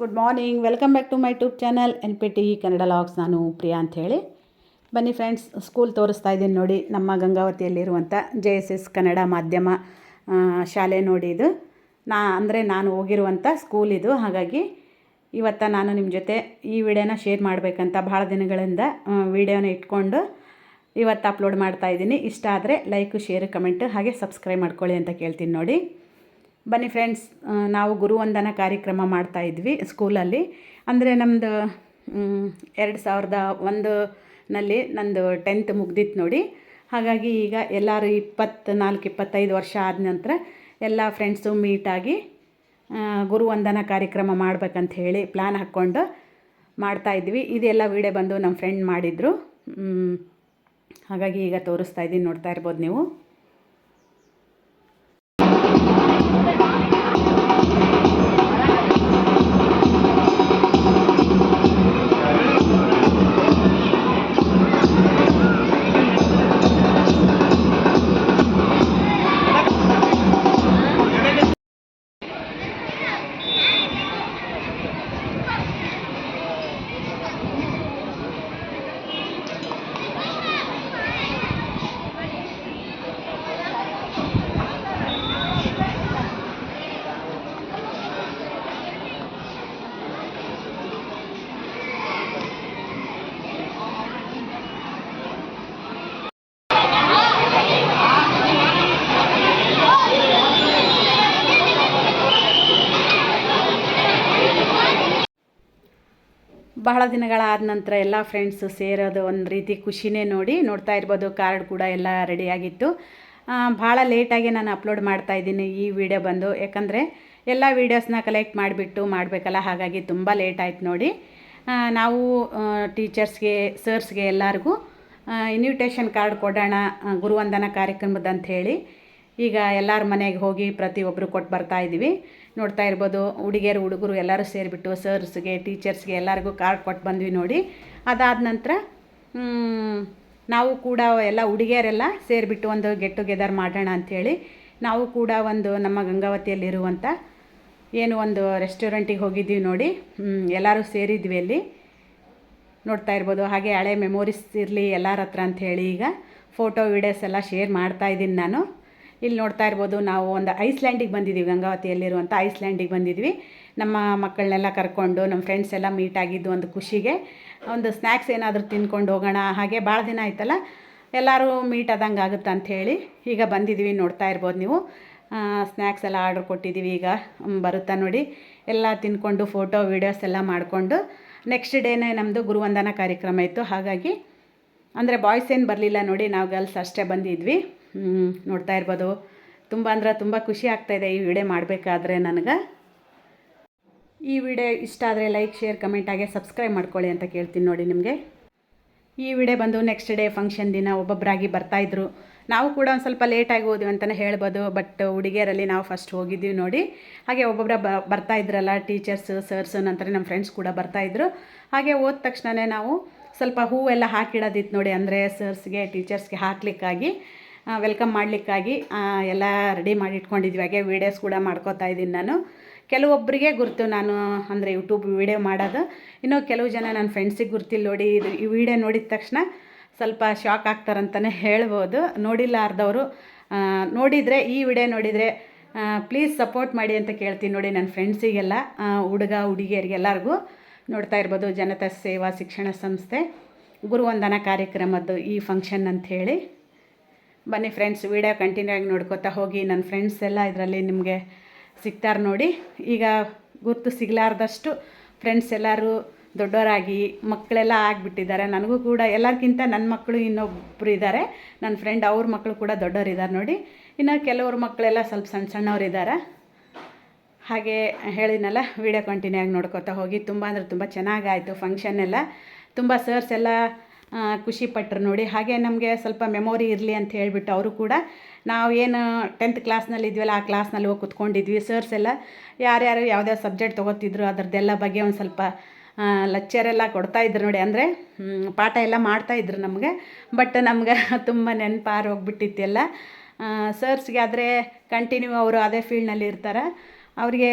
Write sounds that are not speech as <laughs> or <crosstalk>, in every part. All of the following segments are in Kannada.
Good morning. Welcome back to my tube channel. N P T Kannada logs. ನಾನು ಪ್ರಿಯಾ ಅಂಥೇಳಿ. ಬನ್ನಿ ಫ್ರೆಂಡ್ಸ್, ಸ್ಕೂಲ್ ತೋರಿಸ್ತಾ ಇದ್ದೀನಿ ನೋಡಿ ನಮ್ಮ ಗಂಗಾವತಿಯಲ್ಲಿರುವಂಥ ಜೆ ಎಸ್ ಎಸ್ ಕನ್ನಡ ಮಾಧ್ಯಮ ಶಾಲೆ ನೋಡಿ ಇದು. ನಾ, ಅಂದರೆ ನಾನು ಹೋಗಿರುವಂಥ ಸ್ಕೂಲ್ ಇದು. ಹಾಗಾಗಿ ಇವತ್ತು ನಾನು ನಿಮ್ಮ ಜೊತೆ ಈ ವಿಡಿಯೋನ ಶೇರ್ ಮಾಡಬೇಕಂತ ಭಾಳ ದಿನಗಳಿಂದ ವಿಡಿಯೋನ ಇಟ್ಕೊಂಡು ಇವತ್ತು ಅಪ್ಲೋಡ್ ಮಾಡ್ತಾ ಇದ್ದೀನಿ. ಇಷ್ಟ ಆದರೆ ಲೈಕ್, ಶೇರ್, ಕಮೆಂಟ್ ಹಾಗೆ ಸಬ್ಸ್ಕ್ರೈಬ್ ಮಾಡ್ಕೊಳ್ಳಿ ಅಂತ ಕೇಳ್ತೀನಿ ನೋಡಿ. ಬನ್ನಿ ಫ್ರೆಂಡ್ಸ್ ನಾವು ಗುರುವಂದನ ಕಾರ್ಯಕ್ರಮ ಮಾಡ್ತಾ ಇದ್ವಿ ಸ್ಕೂಲಲ್ಲಿ ಅಂದರೆ ನಮ್ಮದು ಎರಡು ಸಾವಿರದ ಒಂದು ನಲ್ಲಿ ನಂದು ಟೆಂತ್ ಮುಗ್ದಿತ್ತು ನೋಡಿ. ಹಾಗಾಗಿ ಈಗ ಎಲ್ಲರೂ ಇಪ್ಪತ್ತ್ನಾಲ್ಕು ಇಪ್ಪತ್ತೈದು ವರ್ಷ ಆದ ನಂತರ ಎಲ್ಲ ಫ್ರೆಂಡ್ಸು ಮೀಟಾಗಿ ಗುರುವಂದನ ಕಾರ್ಯಕ್ರಮ ಮಾಡ್ಬೇಕಂತ ಹೇಳಿ ಪ್ಲ್ಯಾನ್ ಹಾಕ್ಕೊಂಡು ಮಾಡ್ತಾ ಇದ್ವಿ. ಇದೆಲ್ಲ ವೀಡಿಯೋ ಬಂದು ನಮ್ಮ ಫ್ರೆಂಡ್ ಮಾಡಿದರು. ಹಾಗಾಗಿ ಈಗ ತೋರಿಸ್ತಾ ಇದ್ದೀನಿ, ನೋಡ್ತಾ ಇರ್ಬೋದು ನೀವು. ಬಹಳ ದಿನಗಳಾದ ನಂತರ ಎಲ್ಲ ಫ್ರೆಂಡ್ಸು ಸೇರೋದು ಒಂದು ರೀತಿ ಖುಷಿನೇ ನೋಡಿ ನೋಡ್ತಾ ಇರ್ಬೋದು ಕಾರ್ಡ್ ಕೂಡ ಎಲ್ಲ ರೆಡಿಯಾಗಿತ್ತು ಭಾಳ ಲೇಟಾಗಿ ನಾನು ಅಪ್ಲೋಡ್ ಮಾಡ್ತಾ ಇದ್ದೀನಿ ಈ ವಿಡಿಯೋ ಬಂದು. ಯಾಕಂದರೆ ಎಲ್ಲ ವೀಡಿಯೋಸ್ನ ಕಲೆಕ್ಟ್ ಮಾಡಿಬಿಟ್ಟು ಮಾಡಬೇಕಲ್ಲ, ಹಾಗಾಗಿ ತುಂಬ ಲೇಟ್ ಆಯ್ತು ನೋಡಿ. ನಾವು ಟೀಚರ್ಸ್ಗೆ ಸರ್ಸ್ಗೆ ಎಲ್ಲರಿಗೂ ಇನ್ವಿಟೇಷನ್ ಕಾರ್ಡ್ ಕೊಡೋಣ ಗುರುವಂದನ ಕಾರ್ಯಕ್ರಮದ ಅಂತ ಹೇಳಿ ಈಗ ಎಲ್ಲರ ಮನೆಗೆ ಹೋಗಿ ಪ್ರತಿಯೊಬ್ಬರು ಕೊಟ್ಟು ಬರ್ತಾ ಇದ್ದೀವಿ ನೋಡ್ತಾ ಇರ್ಬೋದು. ಹುಡುಗಿಯರು, ಹುಡುಗರು ಎಲ್ಲರೂ ಸೇರಿಬಿಟ್ಟು ಸರ್ಸ್ಗೆ, ಟೀಚರ್ಸ್ಗೆ ಎಲ್ಲರಿಗೂ ಕಾರ್ಡ್ ಕೊಟ್ಟು ಬಂದ್ವಿ ನೋಡಿ. ಅದಾದ ನಂತರ ನಾವು ಕೂಡ ಎಲ್ಲ ಹುಡುಗಿಯರೆಲ್ಲ ಸೇರಿಬಿಟ್ಟು ಒಂದು ಗೆಟ್ ಟುಗೆದರ್ ಮಾಡೋಣ ಅಂಥೇಳಿ ನಾವು ಕೂಡ ಒಂದು ನಮ್ಮ ಗಂಗಾವತಿಯಲ್ಲಿರುವಂಥ ಏನು ಒಂದು ರೆಸ್ಟೋರೆಂಟಿಗೆ ಹೋಗಿದ್ದೀವಿ ನೋಡಿ. ಎಲ್ಲರೂ ಸೇರಿದ್ವಿ ಅಲ್ಲಿ. ನೋಡ್ತಾ ಇರ್ಬೋದು. ಹಾಗೆ ಹಳೆ ಮೆಮೊರೀಸ್ ಇರಲಿ ಎಲ್ಲರ ಹತ್ರ ಅಂಥೇಳಿ ಈಗ ಫೋಟೋ ವೀಡಿಯೋಸ್ ಎಲ್ಲ ಶೇರ್ ಮಾಡ್ತಾ ಇದ್ದೀನಿ ನಾನು. ಇಲ್ಲಿ ನೋಡ್ತಾ ಇರ್ಬೋದು ನಾವು ಒಂದು ಐಸ್ಲ್ಯಾಂಡಿಗೆ ಬಂದಿದ್ದೀವಿ, ಗಂಗಾವತಿಯಲ್ಲಿರುವಂಥ ಐಸ್ಲ್ಯಾಂಡಿಗೆ ಬಂದಿದ್ವಿ ನಮ್ಮ ಮಕ್ಕಳನ್ನೆಲ್ಲ ಕರ್ಕೊಂಡು, ನಮ್ಮ ಫ್ರೆಂಡ್ಸ್ ಎಲ್ಲ ಮೀಟ್ ಆಗಿದ್ದು ಒಂದು ಖುಷಿಗೆ. ಒಂದು ಸ್ನ್ಯಾಕ್ಸ್ ಏನಾದರೂ ತಿನ್ಕೊಂಡು ಹೋಗೋಣ, ಹಾಗೆ ಭಾಳ ದಿನ ಆಯ್ತಲ್ಲ, ಎಲ್ಲರೂ ಮೀಟ್ ಆದಂಗೆ ಆಗುತ್ತೆ ಅಂಥೇಳಿ ಈಗ ಬಂದಿದ್ದೀವಿ ನೋಡ್ತಾ ಇರ್ಬೋದು ನೀವು. ಸ್ನ್ಯಾಕ್ಸ್ ಎಲ್ಲ ಆರ್ಡ್ರ್ ಕೊಟ್ಟಿದ್ದೀವಿ ಈಗ ಬರುತ್ತಾ ನೋಡಿ. ಎಲ್ಲ ತಿನ್ಕೊಂಡು ಫೋಟೋ ವೀಡಿಯೋಸ್ ಎಲ್ಲ ಮಾಡಿಕೊಂಡು ನೆಕ್ಸ್ಟ್ ಡೇನೇ ನಮ್ಮದು ಗುರುವಂದನ ಕಾರ್ಯಕ್ರಮ ಇತ್ತು. ಹಾಗಾಗಿ, ಅಂದರೆ ಬಾಯ್ಸ್ ಏನು ಬರಲಿಲ್ಲ ನೋಡಿ, ನಾವು ಗರ್ಲ್ಸ್ ಅಷ್ಟೇ ಬಂದಿದ್ವಿ. ನೋಡ್ತಾ ಇರ್ಬೋದು. ತುಂಬ ಅಂದ್ರೆ ತುಂಬ ಖುಷಿ ಆಗ್ತಾಯಿದೆ ಈ ವಿಡಿಯೋ ಮಾಡಬೇಕಾದ್ರೆ ನನಗೆ. ಈ ವಿಡಿಯೋ ಇಷ್ಟ ಆದರೆ ಲೈಕ್ ಶೇರ್ ಕಮೆಂಟ್ ಹಾಗೆ ಸಬ್ಸ್ಕ್ರೈಬ್ ಮಾಡ್ಕೊಳ್ಳಿ ಅಂತ ಕೇಳ್ತೀನಿ ನೋಡಿ ನಿಮಗೆ. ಈ ವಿಡಿಯೋ ಬಂದು ನೆಕ್ಸ್ಟ್ ಡೇ ಫಂಕ್ಷನ್ ದಿನ ಒಬ್ಬೊಬ್ಬರಾಗಿ ಬರ್ತಾಯಿದ್ರು ನಾವು ಕೂಡ ಒಂದು ಸ್ವಲ್ಪ ಲೇಟಾಗಿ ಹೋದ್ವಿ ಅಂತಲೇ ಹೇಳ್ಬೋದು ಬಟ್ ಹುಡುಗಿಯರಲ್ಲಿ ನಾವು ಫಸ್ಟ್ ಹೋಗಿದ್ದೀವಿ ನೋಡಿ. ಹಾಗೆ ಒಬ್ಬೊಬ್ಬರ ಬರ್ತಾ ಇದ್ರಲ್ಲ ಟೀಚರ್ಸ್ ಸರ್ಸ್ ನಂತರ ನಮ್ಮ ಫ್ರೆಂಡ್ಸ್ ಕೂಡ ಬರ್ತಾಯಿದ್ರು ಹಾಗೆ ಹೋದ ತಕ್ಷಣವೇ ನಾವು ಸ್ವಲ್ಪ ಹೂವೆಲ್ಲ ಹಾಕಿಡೋದಿತ್ತು ನೋಡಿ, ಅಂದರೆ ಸರ್ಸ್ಗೆ ಟೀಚರ್ಸ್ಗೆ ಹಾಕ್ಲಿಕ್ಕಾಗಿ. ವೆಲ್ಕಮ್ ಮಾಡಲಿಕ್ಕಾಗಿ ಎಲ್ಲ ರೆಡಿ ಮಾಡಿ ಇಟ್ಕೊಂಡಿದ್ವಿ ಹಾಗೆ ವೀಡಿಯೋಸ್ ಕೂಡ ಮಾಡ್ಕೋತಾ ಇದ್ದೀನಿ ನಾನು. ಕೆಲವೊಬ್ಬರಿಗೆ ಗುರುತು ನಾನು, ಅಂದರೆ ಯೂಟ್ಯೂಬ್ ವೀಡಿಯೋ ಮಾಡೋದು. ಇನ್ನು ಕೆಲವು ಜನ ನನ್ನ ಫ್ರೆಂಡ್ಸಿಗೆ ಗುರ್ತಿಲ್ಲ ನೋಡಿ, ಇದು ಈ ವಿಡಿಯೋ ನೋಡಿದ ತಕ್ಷಣ ಸ್ವಲ್ಪ ಶಾಕ್ ಆಗ್ತಾರಂತಲೇ ಹೇಳ್ಬೋದು. ನೋಡಿಲ್ಲಾರ್ದವರು ನೋಡಿದರೆ, ಈ ವಿಡಿಯೋ ನೋಡಿದರೆ ಪ್ಲೀಸ್ ಸಪೋರ್ಟ್ ಮಾಡಿ ಅಂತ ಕೇಳ್ತೀನಿ ನೋಡಿ ನನ್ನ ಫ್ರೆಂಡ್ಸಿಗೆಲ್ಲ ಹುಡುಗ ಹುಡುಗಿಯರಿಗೆಲ್ಲರಿಗೂ ನೋಡ್ತಾ ಇರ್ಬೋದು, ಜನತಾ ಸೇವಾ ಶಿಕ್ಷಣ ಸಂಸ್ಥೆ. ಗುರುವಂದನ ಕಾರ್ಯಕ್ರಮದ್ದು ಈ ಫಂಕ್ಷನ್ ಅಂಥೇಳಿ ಬನ್ನಿ ಫ್ರೆಂಡ್ಸ್ ವಿಡಿಯೋ ಕಂಟಿನ್ಯೂ ಆಗಿ ನೋಡ್ಕೋತಾ ಹೋಗಿ. ನನ್ನ ಫ್ರೆಂಡ್ಸ್ ಎಲ್ಲ ಇದರಲ್ಲಿ ನಿಮಗೆ ಸಿಗ್ತಾರೆ ನೋಡಿ. ಈಗ ಗುರುತು ಸಿಗಲಾರ್ದಷ್ಟು ಫ್ರೆಂಡ್ಸ್ ಎಲ್ಲರೂ ದೊಡ್ಡವರಾಗಿ ಮಕ್ಕಳೆಲ್ಲ ಆಗಿಬಿಟ್ಟಿದ್ದಾರೆ. ನನಗೂ ಕೂಡ ಎಲ್ಲರಿಗಿಂತ ನನ್ನ ಮಕ್ಕಳು ಇನ್ನೊಬ್ಬರು ಇದ್ದಾರೆ. ನನ್ನ ಫ್ರೆಂಡ್ ಅವ್ರ ಮಕ್ಕಳು ಕೂಡ ದೊಡ್ಡವರಿದ್ದಾರೆ ನೋಡಿ. ಇನ್ನು ಕೆಲವ್ರ ಮಕ್ಕಳೆಲ್ಲ ಸ್ವಲ್ಪ ಸಣ್ಣ ಸಣ್ಣವ್ರು ಇದ್ದಾರೆ ಹಾಗೆ ಹೇಳಿದ್ನಲ್ಲ ವಿಡಿಯೋ ಕಂಟಿನ್ಯೂ ಆಗಿ ನೋಡ್ಕೋತಾ ಹೋಗಿ. ತುಂಬ ಅಂದರೆ ತುಂಬ ಚೆನ್ನಾಗಾಯಿತು ಫಂಕ್ಷನ್ ಎಲ್ಲ. ತುಂಬ ಸರ್ಸ್ ಎಲ್ಲ ಖುಷಿ ಪಟ್ಟರು ನೋಡಿ. ಹಾಗೆ ನಮಗೆ ಸ್ವಲ್ಪ ಮೆಮೊರಿ ಇರಲಿ ಅಂತ ಹೇಳಿಬಿಟ್ಟು ಅವರು ಕೂಡ ನಾವು ಏನು ಟೆಂತ್ ಕ್ಲಾಸ್ನಲ್ಲಿ ಇದ್ವಲ್ಲ, ಆ ಕ್ಲಾಸ್ನಲ್ಲಿ ಹೋಗಿ ಕುತ್ಕೊಂಡಿದ್ವಿ. ಸರ್ಸ್ ಎಲ್ಲ ಯಾರ್ಯಾರು ಯಾವ್ಯಾವ ಸಬ್ಜೆಕ್ಟ್ ತೊಗೋತಿದ್ರು ಅದರದ್ದೆಲ್ಲ ಬಗ್ಗೆ ಒಂದು ಸ್ವಲ್ಪ ಲೆಕ್ಚರ್ ಎಲ್ಲ ಕೊಡ್ತಾಯಿದ್ರು ನೋಡಿ. ಅಂದರೆ ಪಾಠ ಎಲ್ಲ ಮಾಡ್ತಾಯಿದ್ರು ನಮಗೆ. ಬಟ್ ನಮ್ಗೆ <laughs> ತುಂಬ ನೆನಪಾರು ಹೋಗ್ಬಿಟ್ಟಿತ್ತು ಎಲ್ಲ ಸರ್ಸ್ಗೆ ಆದರೆ ಕಂಟಿನ್ಯೂ ಅವರು ಅದೇ ಫೀಲ್ಡ್ನಲ್ಲಿ ಇರ್ತಾರೆ. ಅವರಿಗೆ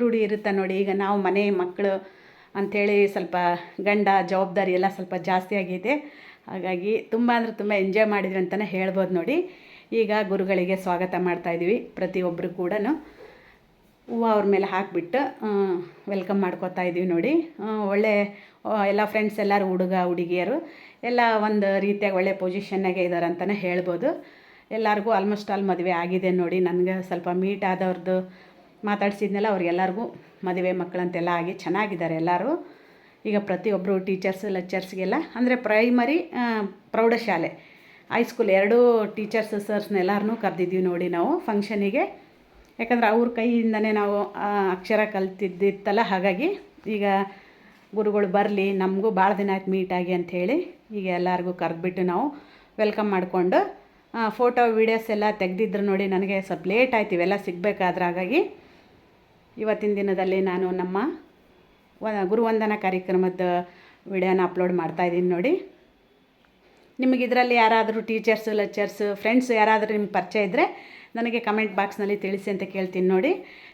ರೂಢಿ ಇರುತ್ತೆ ನೋಡಿ. ಈಗ ನಾವು ಮನೆ ಮಕ್ಕಳು ಅಂಥೇಳಿ ಸ್ವಲ್ಪ ಗಂಡ ಜವಾಬ್ದಾರಿ ಎಲ್ಲ ಸ್ವಲ್ಪ ಜಾಸ್ತಿ ಆಗಿದೆ. ಹಾಗಾಗಿ ತುಂಬ ಅಂದರೆ ತುಂಬ ಎಂಜಾಯ್ ಮಾಡಿದ್ವಿ ಅಂತಲೇ ಹೇಳ್ಬೋದು ನೋಡಿ. ಈಗ ಗುರುಗಳಿಗೆ ಸ್ವಾಗತ ಮಾಡ್ತಾಯಿದ್ವಿ ಪ್ರತಿಯೊಬ್ಬರು ಕೂಡ ಹೂವು ಅವ್ರ ಮೇಲೆ ಹಾಕಿಬಿಟ್ಟು ವೆಲ್ಕಮ್ ಮಾಡ್ಕೋತಾ ಇದ್ದೀವಿ ನೋಡಿ. ಒಳ್ಳೆ ಎಲ್ಲ ಫ್ರೆಂಡ್ಸ್ ಎಲ್ಲರೂ ಹುಡುಗ, ಹುಡುಗಿಯರು ಎಲ್ಲ ಒಂದು ರೀತಿಯಾಗಿ ಒಳ್ಳೆ ಪೊಸಿಷನ್ನಾಗೆ ಇದ್ದಾರೆ ಅಂತಲೇ ಹೇಳ್ಬೋದು. ಎಲ್ಲರಿಗೂ ಆಲ್ಮೋಸ್ಟ್ ಆಲ್ ಮದುವೆ ಆಗಿದೆ ನೋಡಿ. ನನಗೆ ಸ್ವಲ್ಪ ಮೀಟ್ ಆದವ್ರದ್ದು ಮಾತಾಡ್ಸಿದ್ನೆಲ್ಲ, ಅವ್ರಿಗೆಲ್ಲರಿಗೂ ಮದುವೆ ಮಕ್ಕಳಂತೆಲ್ಲ ಆಗಿ ಚೆನ್ನಾಗಿದ್ದಾರೆ ಎಲ್ಲರೂ. ಈಗ ಪ್ರತಿಯೊಬ್ಬರು ಟೀಚರ್ಸ್ ಲೆಕ್ಚರ್ಸ್ಗೆಲ್ಲ ಅಂದರೆ ಪ್ರೈಮರಿ ಪ್ರೌಢಶಾಲೆ. ಹೈಸ್ಕೂಲ್ ಎರಡೂ ಟೀಚರ್ಸ್ ಸರ್ಸ್ನೆಲ್ಲರನ್ನೂ ಕರೆದಿದ್ದೀವಿ ನೋಡಿ ನಾವು ಫಂಕ್ಷನಿಗೆ ಯಾಕಂದ್ರೆ ಅವ್ರ ಕೈಯಿಂದನೇ ನಾವು ಅಕ್ಷರ ಕಲ್ತಿದ್ದಿತ್ತಲ್ಲ, ಹಾಗಾಗಿ ಈಗ ಗುರುಗಳು ಬರಲಿ, ನಮಗೂ ಭಾಳ ದಿನ ಆಯ್ತು ಮೀಟಾಗಿ ಅಂಥೇಳಿ ಈಗ ಎಲ್ಲರಿಗೂ ಕರೆದ್ಬಿಟ್ಟು ನಾವು ವೆಲ್ಕಮ್ ಮಾಡಿಕೊಂಡು ಫೋಟೋ ವೀಡಿಯೋಸ್ ಎಲ್ಲ ತೆಗೆದಿದ್ರು ನೋಡಿ ನನಗೆ ಸ್ವಲ್ಪ ಲೇಟ್ ಆಯ್ತು, ಇವೆಲ್ಲ ಸಿಗಬೇಕಾದ್ರೆ ಹಾಗಾಗಿ ಇವತ್ತಿನ ದಿನದಲ್ಲಿ ನಾನು ನಮ್ಮ ಗುರುವಂದನ ಕಾರ್ಯಕ್ರಮದ ವಿಡಿಯೋನ ಅಪ್ಲೋಡ್ ಮಾಡ್ತಾ ಇದ್ದೀನಿ ನೋಡಿ. ನಿಮಗೆ ಇದರಲ್ಲಿ ಯಾರಾದರೂ ಟೀಚರ್ಸ್, ಲೆಕ್ಚರ್ಸ್, ಫ್ರೆಂಡ್ಸ್ ಯಾರಾದರೂ ನಿಮ್ಗೆ ಪರಿಚಯ ಇದ್ದರೆ ನನಗೆ ಕಮೆಂಟ್ ಬಾಕ್ಸ್ನಲ್ಲಿ ತಿಳಿಸಿ ಅಂತ ಕೇಳ್ತೀನಿ ನೋಡಿ.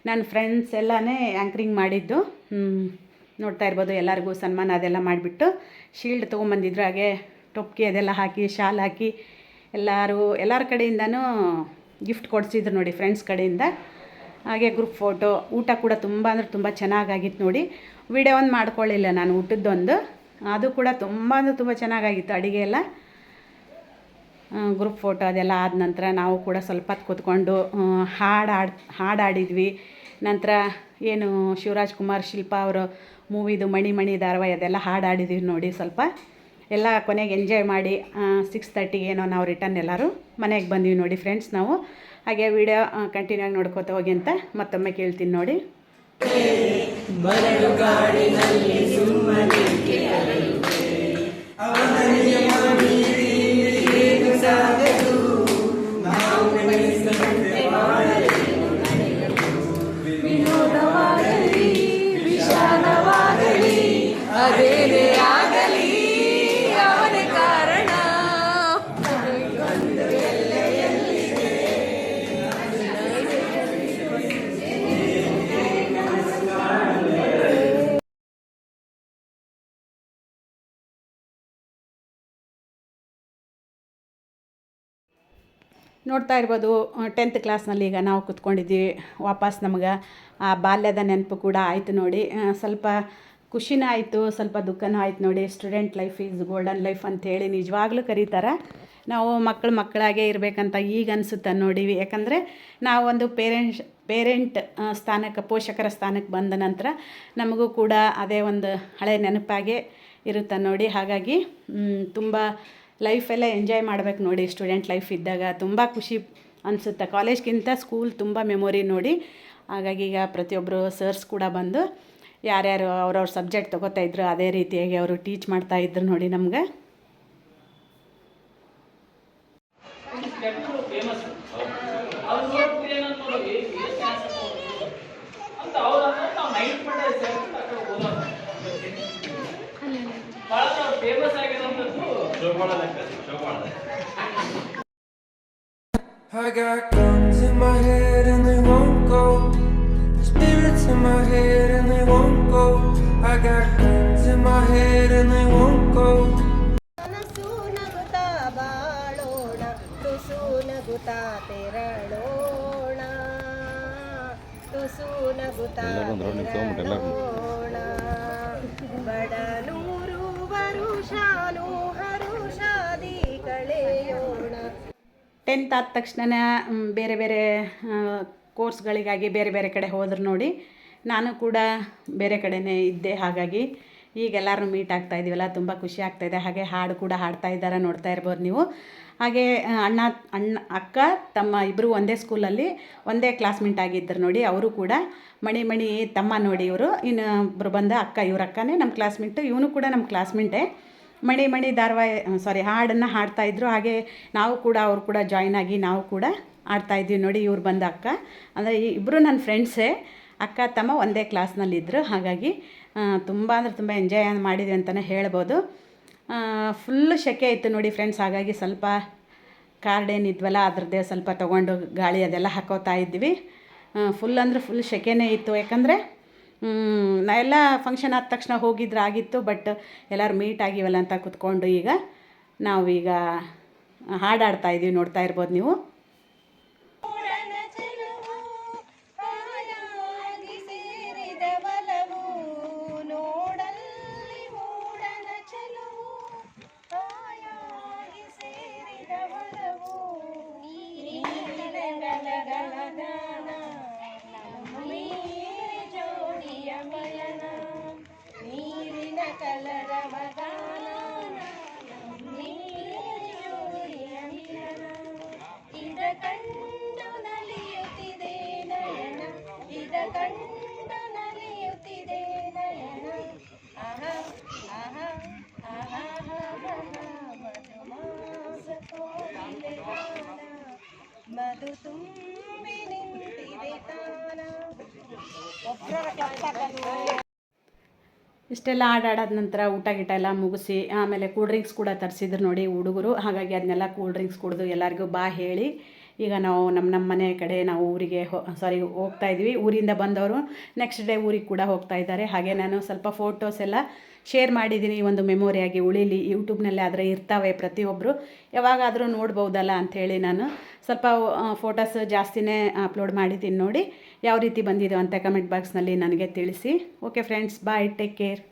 ನಾನು ಫ್ರೆಂಡ್ಸ್ ಎಲ್ಲನೇ ಆ್ಯಂಕ್ರಿಂಗ್ ಮಾಡಿದ್ದು. ನೋಡ್ತಾ ಇರ್ಬೋದು, ಎಲ್ಲರಿಗೂ ಸನ್ಮಾನ ಅದೆಲ್ಲ ಮಾಡಿಬಿಟ್ಟು ಶೀಲ್ಡ್ ತೊಗೊಂಬಂದಿದ್ರು. ಹಾಗೆ ಟೊಪ್ಕಿ ಅದೆಲ್ಲ ಹಾಕಿ, ಶಾಲ್ ಹಾಕಿ ಎಲ್ಲರೂ ಎಲ್ಲರ ಕಡೆಯಿಂದನೂ ಗಿಫ್ಟ್ ಕೊಡಿಸಿದ್ರು ನೋಡಿ ಫ್ರೆಂಡ್ಸ್ ಕಡೆಯಿಂದ. ಹಾಗೆ ಗ್ರೂಪ್ ಫೋಟೋ ಊಟ ಕೂಡ ತುಂಬ ಅಂದರೆ ತುಂಬ ಚೆನ್ನಾಗಾಗಿತ್ತು ನೋಡಿ. ವಿಡಿಯೋ ಒಂದು ಮಾಡ್ಕೊಳ್ಳಿಲ್ಲ ನಾನು ಊಟದ್ದೊಂದು. ಅದು ಕೂಡ ತುಂಬ ಅಂದರೆ ತುಂಬ ಚೆನ್ನಾಗಾಗಿತ್ತು ಅಡುಗೆ ಎಲ್ಲ. ಗ್ರೂಪ್ ಫೋಟೋ ಅದೆಲ್ಲ ಆದ ನಂತರ ನಾವು ಕೂಡ ಸ್ವಲ್ಪ ಹೊತ್ತು ಕೂತ್ಕೊಂಡು ಹಾಡು ಹಾಡು ಹಾಡು ಆಡಿದ್ವಿ ನಂತರ ಏನು ಶಿವರಾಜ್ ಕುಮಾರ್, ಶಿಲ್ಪಾ ಅವರು ಮೂವಿದು ಮಣಿ ಮಣಿ ಧಾರಾವಾಹಿ ಅದೆಲ್ಲ ಹಾಡು ಆಡಿದ್ವಿ ನೋಡಿ ಸ್ವಲ್ಪ. ಎಲ್ಲ ಕೊನೆಗೆ ಎಂಜಾಯ್ ಮಾಡಿ ಸಿಕ್ಸ್ ತರ್ಟಿಗೆ ಏನೋ ನಾವು ರಿಟರ್ನ್ ಎಲ್ಲರೂ ಮನೆಗೆ ಬಂದ್ವಿ ನೋಡಿ ಫ್ರೆಂಡ್ಸ್ ನಾವು. ಹಾಗೆ ವಿಡಿಯೋ ಕಂಟಿನ್ಯೂ ಆಗಿ ನೋಡ್ಕೋತ ಹೋಗಿ ಅಂತ ಮತ್ತೊಮ್ಮೆ ಕೇಳ್ತೀನಿ ನೋಡಿ. ನೋಡ್ತಾ ಇರ್ಬೋದು ಟೆಂತ್ ಕ್ಲಾಸ್ನಲ್ಲಿ ಈಗ ನಾವು ಕುತ್ಕೊಂಡಿದ್ದೀವಿ ವಾಪಸ್ ನಮ್ಗೆ ಆ ಬಾಲ್ಯದ ನೆನಪು ಕೂಡ ಆಯಿತು ನೋಡಿ. ಸ್ವಲ್ಪ ಖುಷಿನೂ ಆಯಿತು, ಸ್ವಲ್ಪ ದುಃಖನೂ ಆಯ್ತು ನೋಡಿ. Student life is golden life ಅಂತೇಳಿ ನಿಜವಾಗ್ಲೂ ಕರೀತಾರೆ. ನಾವು ಮಕ್ಕಳು ಮಕ್ಕಳಾಗೆ ಇರಬೇಕಂತ ಈಗ ಅನಿಸುತ್ತೆ ನೋಡಿ. ಯಾಕಂದರೆ ನಾವು ಒಂದು ಪೇರೆಂಟ್ಸ್ ಪೇರೆಂಟ್ ಸ್ಥಾನಕ್ಕೆ, ಪೋಷಕರ ಸ್ಥಾನಕ್ಕೆ ಬಂದ ನಂತರ ನಮಗೂ ಕೂಡ ಅದೇ ಒಂದು ಹಳೆ ನೆನಪಾಗೆ ಇರುತ್ತೆ ನೋಡಿ. ಹಾಗಾಗಿ ತುಂಬ ಲೈಫೆಲ್ಲ ಎಂಜಾಯ್ ಮಾಡ್ಬೇಕು ನೋಡಿ ಸ್ಟೂಡೆಂಟ್ ಲೈಫ್ ಇದ್ದಾಗ. ತುಂಬ ಖುಷಿ ಅನಿಸುತ್ತೆ. ಕಾಲೇಜ್ಗಿಂತ ಸ್ಕೂಲ್ ತುಂಬ ಮೆಮೊರಿ ನೋಡಿ. ಹಾಗಾಗಿ ಈಗ ಪ್ರತಿಯೊಬ್ಬರು ಸರ್ಸ್ ಕೂಡ ಬಂದು, ಯಾರ್ಯಾರು ಅವ್ರವ್ರ ಸಬ್ಜೆಕ್ಟ್ ತೊಗೋತಾ ಇದ್ರು, ಅದೇ ರೀತಿಯಾಗಿ ಅವರು ಟೀಚ್ ಮಾಡ್ತಾ ಇದ್ರು ನೋಡಿ ನಮ್ಗೆ. I got guns in my head and they won't go. Spirits in my head and they won't go. I got guns in my head and they won't go. ಮನಸ್ಸು ನಗುತ್ತಾ ಟೆಂತ್ ಆದ ತಕ್ಷಣ ಬೇರೆ ಬೇರೆ ಕೋರ್ಸ್ಗಳಿಗಾಗಿ ಬೇರೆ ಬೇರೆ ಕಡೆ ಹೋದ್ರು ನೋಡಿ ನಾನು ಕೂಡ ಬೇರೆ ಕಡೆನೇ ಇದ್ದೆ ಹಾಗಾಗಿ ಈಗ ಎಲ್ಲರೂ ಮೀಟ್ ಆಗ್ತಾ ಇದೀವಲ್ಲ, ತುಂಬ ಖುಷಿ ಆಗ್ತಾಯಿದೆ ಹಾಗೆ ಹಾಡು ಕೂಡ ಹಾಡ್ತಾ ಇದ್ದಾರೆ ನೋಡ್ತಾ ಇರ್ಬೋದು ನೀವು. ಹಾಗೆ ಅಣ್ಣ ಅಣ್ಣ, ಅಕ್ಕ, ತಮ್ಮ ಇಬ್ಬರು ಒಂದೇ ಸ್ಕೂಲಲ್ಲಿ ಒಂದೇ ಕ್ಲಾಸ್ಮೇಟ್ ಆಗಿದ್ದರು ನೋಡಿ, ಅವರು ಕೂಡ ಮಣಿ ಮಣಿ ತಮ್ಮ ನೋಡಿ ಇವರು. ಇನ್ನು ಒಬ್ಬರು ಬಂದ ಅಕ್ಕ, ಇವ್ರ ಅಕ್ಕನೇ ನಮ್ಮ ಕ್ಲಾಸ್ಮೇಟು ಇವನು ಕೂಡ ನಮ್ಮ ಕ್ಲಾಸ್ಮೇಟೇ ಮಣಿ ಮಣಿ ಧಾರವಾಹಿ ಸಾರಿ ಹಾಡನ್ನು ಹಾಡ್ತಾ ಇದ್ರು. ಹಾಗೆ ನಾವು ಕೂಡ, ಅವರು ಕೂಡ ಜಾಯ್ನ್ ಆಗಿ ನಾವು ಕೂಡ ಆಡ್ತಾ ಇದ್ದೀವಿ ನೋಡಿ ಇವ್ರು ಬಂದ ಅಕ್ಕ. ಅಂದರೆ ಇಬ್ಬರು ನನ್ನ ಫ್ರೆಂಡ್ಸೇ ಅಕ್ಕ ತಮ್ಮ ಒಂದೇ ಕ್ಲಾಸ್ನಲ್ಲಿದ್ದರು ಹಾಗಾಗಿ ತುಂಬ ಅಂದರೆ ತುಂಬ ಎಂಜಾಯ್ ಮಾಡಿದ್ವಿ ಅಂತಲೇ ಹೇಳ್ಬೋದು. ಫುಲ್ಲು ಸೆಕೆ ಇತ್ತು ನೋಡಿ ಫ್ರೆಂಡ್ಸ್ ಹಾಗಾಗಿ ಸ್ವಲ್ಪ ಕಾರ್ಡ್ ಏನಿದ್ವಲ್ಲ ಅದ್ರದ್ದೇ ಸ್ವಲ್ಪ ತೊಗೊಂಡು ಗಾಳಿ ಅದೆಲ್ಲ ಹಾಕೋತಾ ಇದ್ವಿ. ಫುಲ್ ಅಂದರೆ ಫುಲ್ ಸೆಕೆನೇ ಇತ್ತು. ಯಾಕಂದರೆ ನಾ ಎಲ್ಲ ಫಂಕ್ಷನ್ ಆದ ತಕ್ಷಣ ಹೋಗಿದ್ರೆ ಆಗಿತ್ತು ಬಟ್ ಎಲ್ಲರೂ ಮೀಟ್ ಆಗಿವಲ್ಲ ಅಂತ ಕುತ್ಕೊಂಡು ಈಗ ನಾವೀಗ ಹಾಡಾಡ್ತಾ ಇದ್ದೀವಿ ನೋಡ್ತಾ ಇರ್ಬೋದು ನೀವು. ಮಧು ತುಂಬಿ ನಿಂತಿದೆ ತಾನ? ಇಷ್ಟೆಲ್ಲ ಆಡಾಡಾದ ನಂತರ ಊಟ ಗೀಟ ಎಲ್ಲ ಮುಗಿಸಿ ಆಮೇಲೆ ಕೂಲ್ ಡ್ರಿಂಕ್ಸ್ ಕೂಡ ತರಿಸಿದ್ರು ನೋಡಿ ಹುಡುಗರು. ಹಾಗಾಗಿ ಅದನ್ನೆಲ್ಲ ಕೂಲ್ ಡ್ರಿಂಕ್ಸ್ ಕುಡಿದು ಎಲ್ಲರಿಗೂ ಬಾ ಹೇಳಿ. ಈಗ ನಾವು ನಮ್ಮ ನಮ್ಮ ಮನೆ ಕಡೆ ನಾವು ಊರಿಗೆ ಹೋ ಸಾರಿ ಹೋಗ್ತಾ ಇದ್ವಿ ಊರಿಂದ ಬಂದವರು ನೆಕ್ಸ್ಟ್ ಡೇ ಊರಿಗೆ ಕೂಡ ಹೋಗ್ತಾ ಇದ್ದಾರೆ. ಹಾಗೆ ನಾನು ಸ್ವಲ್ಪ ಫೋಟೋಸ್ ಎಲ್ಲ ಶೇರ್ ಮಾಡಿದ್ದೀನಿ. ಒಂದು ಮೆಮೊರಿಯಾಗಿ ಉಳಿಲಿ. ಯೂಟ್ಯೂಬ್ನಲ್ಲಿ ಆದರೆ ಇರ್ತಾವೆ ಪ್ರತಿಯೊಬ್ಬರು ಯಾವಾಗಾದರೂ ನೋಡ್ಬೋದಲ್ಲ ಅಂಥೇಳಿ ನಾನು ಸ್ವಲ್ಪ ಫೋಟೋಸ್ ಜಾಸ್ತಿನೇ ಅಪ್ಲೋಡ್ ಮಾಡಿದ್ದೀನಿ ನೋಡಿ. ಯಾವ ರೀತಿ ಬಂದಿದೆ ಅಂತ ಕಮೆಂಟ್ ಬಾಕ್ಸ್ನಲ್ಲಿ ನನಗೆ ತಿಳಿಸಿ. Okay friends bye take care